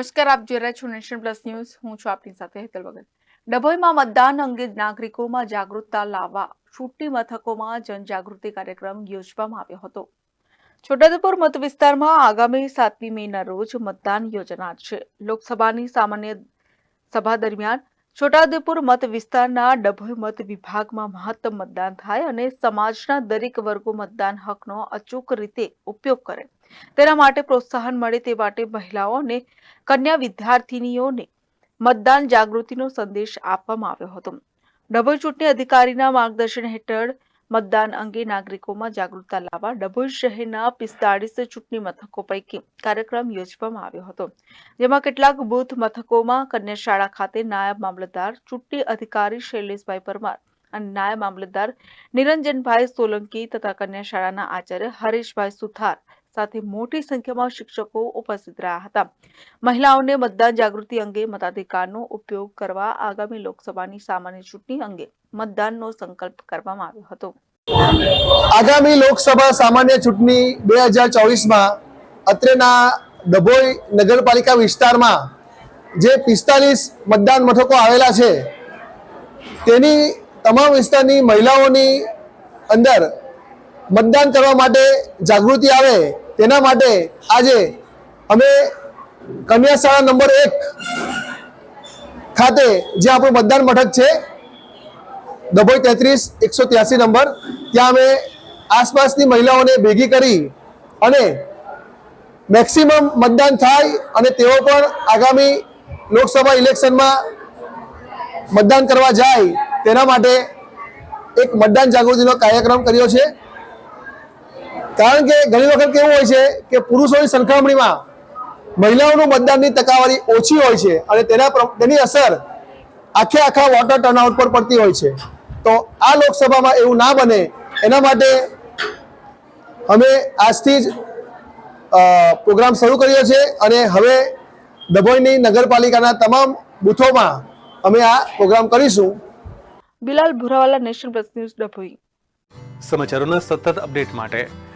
નમસ્કાર, આપ જોઈ રહ્યા છો નેશન પ્લસ ન્યૂઝ હું છું આપની સાથે હેતલ વગર ડભોઈમાં મતદાન અંગે નાગરિકોમાં જાગૃતતા લાવવા, ચૂંટણી મથકોમાં જનજાગૃતિ કાર્યક્રમ યોજવામાં આવ્યો હતો. છોટાઉદેપુર મત વિસ્તારમાં આગામી સાતમી મેના રોજ મતદાન યોજાનાર છે. લોકસભાની સામાન્ય સભા દરમિયાન છોટાઉદેપુર મત વિસ્તારના ડભોઈ મત વિભાગમાં મહત્તમ મતદાન થાય અને સમાજના દરેક વર્ગો મતદાન હકનો અચૂક રીતે ઉપયોગ કરે. તેના માટે પ્રોત્સાહન મળે તે માટે મહિલાઓ અને કન્યા વિદ્યાર્થિનીઓને મતદાન જાગૃતિનો સંદેશ આપવામાં આવ્યો હતો. ડભોઈ ચૂંટણી અધિકારીના માર્ગદર્શન હેઠળ મતદાન અંગે નાગરિકોમાં જાગૃતતા લાવવા ડભોઈ શહેરના પિસ્તાળીસ ચૂંટણી મથકો પૈકી કાર્યક્રમ યોજવામાં આવ્યો હતો. જેમાં કેટલાક બુથ મથકોમાં કન્યા શાળા ખાતે નાયબ મામલતદાર, ચૂંટણી અધિકારી શૈલેષભાઈ પરમાર અને નાયબ મામલતદાર નિરંજનભાઈ સોલંકી તથા કન્યાશાળાના આચાર્ય હરેશભાઈ સુથાર સાથે મોટી સંખ્યામાં શિક્ષકો ઉપસ્થિત રહ્યા હતા. મહિલાઓને મતદાન જાગૃતિ અંગે મતાધિકારનો ઉપયોગ કરવા આગામી લોકસભાની સામાન્ય ચૂંટણી અંગે મતદાનનો સંકલ્પ કરવામાં આવ્યો હતો. આગામી લોકસભા સામાન્ય ચૂંટણી બે હજાર ચોવીસમાં અત્રેના ડભોઈ નગરપાલિકા વિસ્તારમાં જે પિસ્તાલીસ મતદાન મથકો આવેલા છે, તેની તમામ વિસ્તારની મહિલાઓની અંદર મતદાન કરવા માટે જાગૃતિ આવે તેના માટે આજે અમે કન્યા શાળા નંબર એક ખાતે જે આપણું મતદાન મથક છે, ડભોઈ તેત્રીસ, એકસો ત્યાસી નંબર, ત્યાં અમે આસપાસની મહિલાઓને ભેગી કરી અને મેક્સિમમ મતદાન થાય અને તેઓ પણ આગામી લોકસભા ઇલેક્શનમાં મતદાન કરવા જાય તેના માટે એક મતદાન જાગૃતિનો કાર્યક્રમ કર્યો છે. કારણ કે ઘણી વખત કેવું હોય છે કે પુરુષોની સરખામણીમાં મહિલાઓનું મતદાનની ટકાવારી ઓછી હોય છે અને તેના પ્ર- તેની અસર આખે આખા વોટર ટર્નઆઉટ પર પડતી હોય છે. તો આ લોકસભામાં એવું ના બને. એના માટે અમે આજથી જ પ્રોગ્રામ શરૂ કર્યો છે અને હવે ડભોઈની નગરપાલિકાના તમામ બૂથોમાં અમે આ પ્રોગ્રામ કરીશું. Bilal Bhurawala national press news Dabhoi. સમાચારોના સતત અપડેટ માટે